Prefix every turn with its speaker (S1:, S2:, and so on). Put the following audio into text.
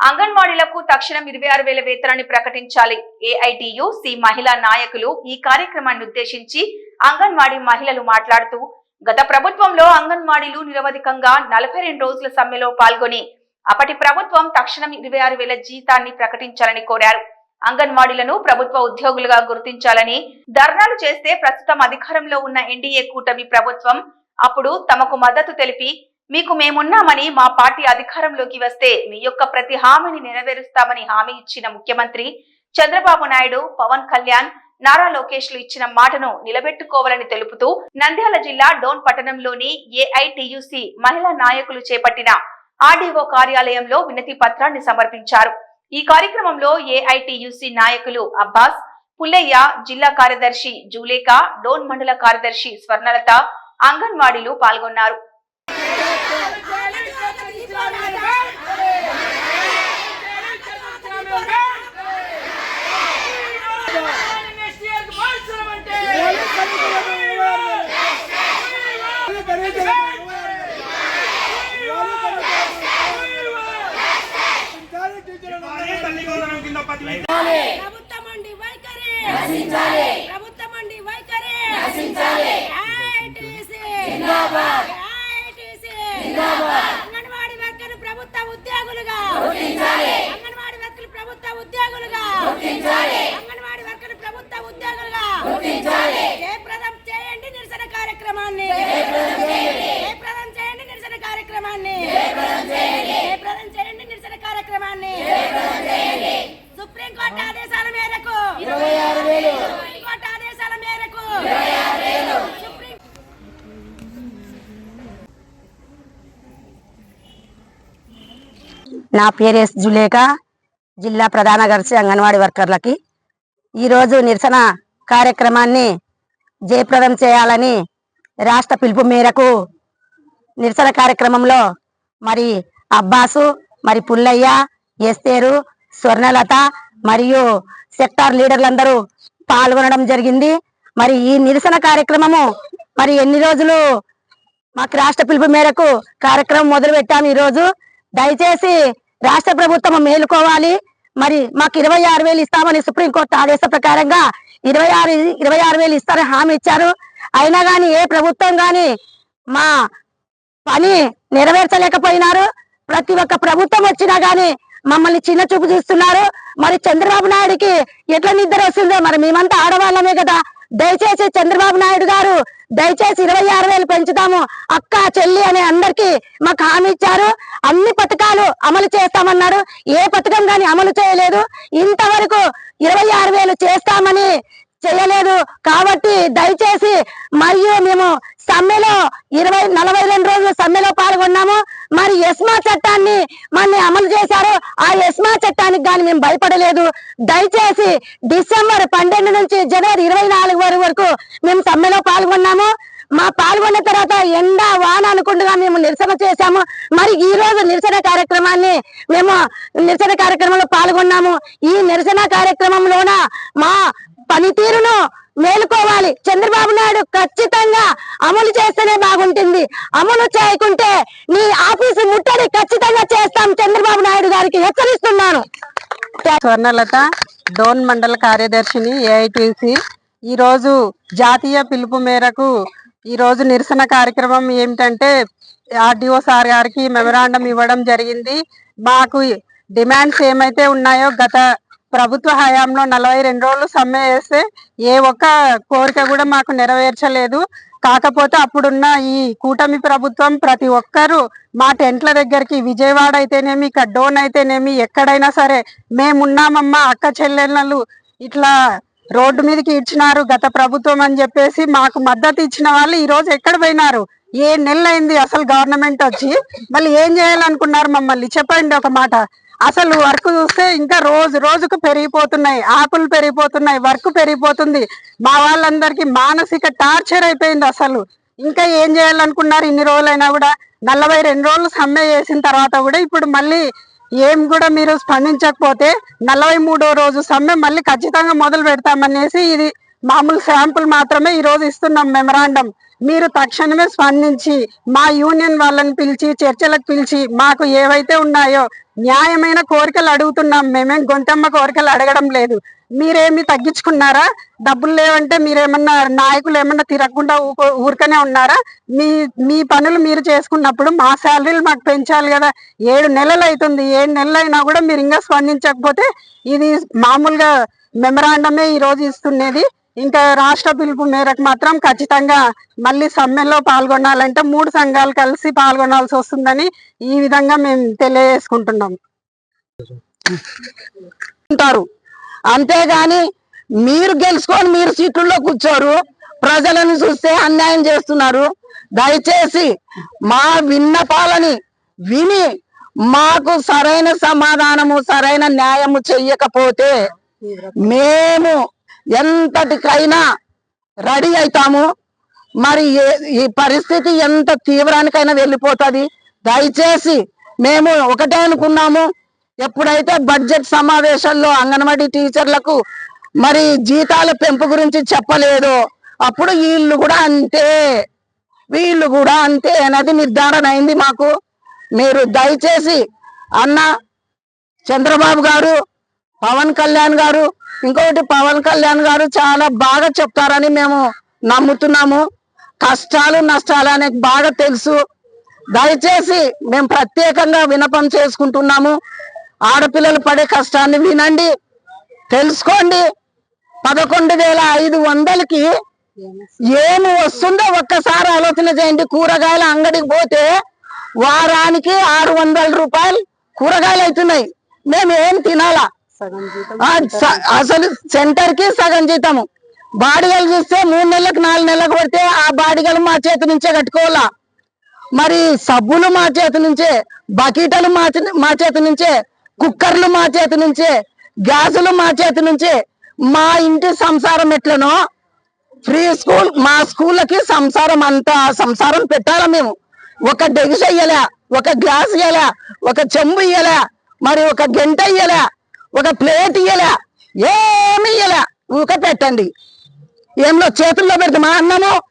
S1: అంగన్వాడీలకు తక్షణం ఇరవై ఆరు వేల వేతనాన్ని ప్రకటించాలి. ఏఐటియు సి మహిళా నాయకులు ఈ కార్యక్రమాన్ని ఉద్దేశించి అంగన్వాడీ మహిళలు మాట్లాడుతూ గత ప్రభుత్వంలో అంగన్వాడీలు నిరవధికంగా నలభై రెండు రోజుల సమ్మెలో పాల్గొని అప్పటి ప్రభుత్వం తక్షణం ఇరవై ఆరు వేల జీతాన్ని ప్రకటించాలని కోరారు. అంగన్వాడీలను ప్రభుత్వ ఉద్యోగులుగా గుర్తించాలని ధర్నాలు చేస్తే ప్రస్తుతం అధికారంలో ఉన్న ఎన్డీఏ కూటమి ప్రభుత్వం అప్పుడు తమకు మద్దతు తెలిపి మీకు మేమున్నామని మా పార్టీ అధికారంలోకి వస్తే మీ యొక్క ప్రతి హామీని నెరవేరుస్తామని హామీ ఇచ్చిన ముఖ్యమంత్రి చంద్రబాబు నాయుడు పవన్ కళ్యాణ్ నారా లోకేష్లు ఇచ్చిన మాటను నిలబెట్టుకోవాలని తెలుపుతూ నంద్యాల జిల్లా డోన్ పట్టణంలోని ఏఐటియుసి మహిళా నాయకులు చేపట్టిన ఆర్డీఓ కార్యాలయంలో వినతి పత్రాన్ని సమర్పించారు. ఈ కార్యక్రమంలో ఏఐటియుసి నాయకులు అబ్బాస్ పుల్లయ్య జిల్లా కార్యదర్శి జూలేఖ డోన్ మండల కార్యదర్శి స్వర్ణలత అంగన్వాడీలు పాల్గొన్నారు.
S2: ప్రభుత్వం వైఖరి. ప్రభుత్వం వైఖరి నశించాలి ఐటీసీ జిందాబాద్ ఐటీసీ జిందాబాద్ అంగన్వాడీ వర్కర్లు ప్రభుత్వ ఉద్యోగులుగా గుర్తించాలి అంగన్వాడీ వర్కర్లు ప్రభుత్వ ఉద్యోగులుగా గుర్తించాలి అంగన్వాడీ వర్కర్లు ప్రభుత్వ ఉద్యోగులుగా గుర్తించాలి. జయప్రదం చేయండి నిరసన కార్యక్రమాన్ని. జయప్రదం చేయండి. నిరసన కార్యక్రమాన్ని. జయప్రదం చేయండి. నిరసన కార్యక్రమాన్ని. సుప్రీంకోర్టు ఆదేశాల మేరకు. సుప్రీంకోర్టు ఆదేశాల మేరకు. సుప్రీం
S3: నా పేరు ఎస్ జులేక జిల్లా ప్రధాన కార్యదర్శి అంగన్వాడీ వర్కర్లకి ఈరోజు నిరసన కార్యక్రమాన్ని జయప్రదం చేయాలని రాష్ట్ర పిలుపు మేరకు నిరసన కార్యక్రమంలో మరి అబ్బాసు మరి పుల్లయ్య ఎస్తేరు స్వర్ణలత మరియు సెక్టార్ లీడర్లందరూ పాల్గొనడం జరిగింది. మరి ఈ నిరసన కార్యక్రమము మరి ఎన్ని రోజులు మాకు రాష్ట్ర పిలుపు మేరకు కార్యక్రమం మొదలు పెట్టాము దయచేసి రాష్ట్ర ప్రభుత్వం మేలుకోవాలి. మరి మాకు ఇరవై ఆరు వేలు ఇస్తామని సుప్రీంకోర్టు ఆదేశ ప్రకారంగా ఇరవై ఆరు ఇరవై ఆరు వేలు ఇస్తారని హామీ ఇచ్చారు. అయినా గాని ఏ ప్రభుత్వం గాని మా పని నెరవేర్చలేకపోయినారు. ప్రతి ఒక్క ప్రభుత్వం వచ్చినా గాని మమ్మల్ని చిన్న చూపు చూస్తున్నారు. మరి చంద్రబాబు నాయుడికి ఎట్లా నిద్ర వస్తుందో మరి మేమంతా ఆడవాళ్ళమే కదా. దయచేసి చంద్రబాబు నాయుడు గారు దయచేసి ఇరవై ఆరు వేలు పెంచుతాము. అక్క చెల్లి అనే అందరికి మాకు హామీ ఇచ్చారు. అన్ని పథకాలు అమలు చేస్తామన్నారు. ఏ పథకం గాని అమలు చేయలేదు. ఇంతవరకు ఇరవై ఆరు వేలు చేస్తామని చేయలేదు. కాబట్టి దయచేసి మరియు మేము సమ్మెలో ఇరవై నలభై రెండు రోజుల సమ్మెలో పాల్గొన్నాము. మరి ఎస్మా చట్టాన్ని మన అమలు చేశారు. ఆ ఎస్మా చట్టానికి కానీ మేము భయపడలేదు. దయచేసి డిసెంబర్ పన్నెండు నుంచి జనవరి ఇరవై నాలుగు వరకు వరకు మేము సమ్మెలో పాల్గొన్నాము. మా పాల్గొన్న తర్వాత ఎండ వాన అనుకుంటుగా మేము నిరసన చేశాము. మరి ఈ రోజు నిరసన కార్యక్రమాన్ని మేము నిరసన కార్యక్రమంలో పాల్గొన్నాము. ఈ నిరసన కార్యక్రమంలోన మా పనితీరును మేలుకోవాలి. చంద్రబాబు నాయుడు ఖచ్చితంగా అమలు చేస్తేనే బాగుంటుంది. అమలు చేయకుంటే నీ ఆఫీసు ముట్టడి ఖచ్చితంగా చేస్తాం చంద్రబాబు నాయుడు గారికి హెచ్చరిస్తున్నాను.
S4: స్వర్ణలత డోన్ మండల కార్యదర్శిని ఏఐటిసి. ఈరోజు జాతీయ పిలుపు మేరకు ఈరోజు నిరసన కార్యక్రమం ఏమిటంటే ఆర్డీఓ సార్ గారికి మెమరాండం ఇవ్వడం జరిగింది. మాకు డిమాండ్స్ ఏమైతే ఉన్నాయో గత ప్రభుత్వ హయాంలో నలభై రెండు రోజులు సమ్మె చేస్తే ఏ ఒక్క కోరిక కూడా మాకు నెరవేర్చలేదు. కాకపోతే అప్పుడున్న ఈ కూటమి ప్రభుత్వం ప్రతి ఒక్కరూ మా టెంట్ల దగ్గరికి విజయవాడ అయితేనేమి ఇక్కడ డోన్ అయితేనేమి ఎక్కడైనా సరే మేమున్నామమ్మా అక్క చెల్లెళ్ళు ఇట్లా రోడ్డు మీదకి ఇచ్చినారు గత ప్రభుత్వం అని చెప్పేసి మాకు మద్దతు ఇచ్చిన వాళ్ళు ఈ రోజు ఎక్కడ పోయినారు? ఏ నెల అయింది అసలు గవర్నమెంట్ వచ్చి? మళ్ళీ ఏం చేయాలనుకున్నారు మమ్మల్ని? చెప్పండి ఒక మాట. అసలు వర్క్ చూస్తే ఇంకా రోజు రోజుకు పెరిగిపోతున్నాయి. ఆకులు పెరిగిపోతున్నాయి వర్క్ పెరిగిపోతుంది. మా వాళ్ళందరికీ మానసిక టార్చర్ అయిపోయింది అసలు. ఇంకా ఏం చేయాలనుకున్నారు ఇన్ని రోజులైనా కూడా? నలభై రెండు రోజులు సమ్మె చేసిన తర్వాత కూడా ఇప్పుడు మళ్ళీ ఏం కూడా మీరు స్పందించకపోతే నలభై మూడో రోజు సమ్మె మళ్ళీ ఖచ్చితంగా మొదలు పెడతామనేసి ఇది మామూలు శాంపుల్ మాత్రమే ఈరోజు ఇస్తున్నాం మెమరాండం. మీరు తక్షణమే స్పందించి మా యూనియన్ వాళ్ళని పిలిచి చర్చలకు పిలిచి మాకు ఏవైతే ఉన్నాయో న్యాయమైన కోరికలు అడుగుతున్నాం. మేమేం గొంతమ్మ కోరికలు అడగడం లేదు. మీరేమి తగ్గించుకున్నారా? డబ్బులు లేవంటే మీరేమన్నా నాయకులు ఏమన్నా తిరగకుండా ఊకో- ఊరికనే ఉన్నారా? మీ మీ పనులు మీరు చేసుకున్నప్పుడు మా శాలరీలు మాకు పెంచాలి కదా. ఏడు నెలలు అవుతుంది ఏడు నెలలు అయినా కూడా మీరు ఇంకా స్పందించకపోతే ఇది మామూలుగా మెమరాండమే ఈ రోజు ఇస్తున్నది. ఇంకా రాష్ట్ర పిలుపు మేరకు మాత్రం ఖచ్చితంగా మళ్ళీ సమ్మెలో పాల్గొనాలంటే మూడు సంఘాలు కలిసి పాల్గొనాల్సి వస్తుందని ఈ విధంగా మేము తెలియజేసుకుంటున్నాం.
S5: ఉంటారు. అంతేగాని మీరు గెలుచుకొని మీరు సీట్లలో కూర్చోరు. ప్రజలను చూస్తే అన్యాయం చేస్తున్నారు. దయచేసి మా విన్నపాలని విని మాకు సరైన సమాధానము సరైన న్యాయము చెయ్యకపోతే మేము ఎంతటికైనా రెడీ అవుతాము మరి ఏ- ఈ పరిస్థితి ఎంత తీవ్రానికైనా వెళ్ళిపోతుంది. దయచేసి మేము ఒకటే అనుకున్నాము. ఎప్పుడైతే బడ్జెట్ సమావేశాల్లో అంగన్వాడీ టీచర్లకు మరి జీతాల పెంపు గురించి చెప్పలేదో అప్పుడు వీళ్ళు కూడా అంతే. వీళ్ళు కూడా అంతే అనేది నిర్ధారణ అయింది మాకు. మీరు దయచేసి అన్న చంద్రబాబు గారు పవన్ కళ్యాణ్ గారు ఇంకొకటి పవన్ కళ్యాణ్ గారు చాలా బాగా చెప్తారని మేము నమ్ముతున్నాము. కష్టాలు నష్టాలు అనేది బాగా తెలుసు. దయచేసి మేము ప్రత్యేకంగా వినపం చేసుకుంటున్నాము. ఆడపిల్లలు పడే కష్టాన్ని వినండి. తెలుసుకోండి. పదకొండు వేల ఐదు వందలకి ఏమి వస్తుందో ఒక్కసారి ఆలోచన చేయండి. కూరగాయల అంగడికి పోతే వారానికి ఆరు వందల రూపాయలు కూరగాయలు అవుతున్నాయి. మేము ఏం తినాలా? అసలు సెంటర్కి సగం జీతము. బాడిగలు చూస్తే మూడు నెలలకు నాలుగు నెలలకు పడితే ఆ బాడిగలు మా చేతి నుంచే కట్టుకోవాలా? మరి సబ్బులు మా చేతి నుంచే బకెటలు మా మా చేతి నుంచే కుక్కర్లు మా చేతి నుంచే గ్యాసులు మా చేతి నుంచే మా ఇంటి సంసారం ఎట్లనో ఫ్రీ స్కూల్ మా స్కూళ్ళకి సంసారం అంతా సంసారం పెట్టాలా మేము. ఒక డెగిస్ ఇయ్యలే ఒక గ్లాస్ ఇయ్యలే ఒక చెంబు ఇయ్యలే మరి ఒక గంట ఇయ్యలే ఒక ప్లేట్ ఇయ్యలే. ఏమి ఇయ్యలే. ఊక పెట్టండి. ఏంలో చేతుల్లో పెడితే మా అన్నము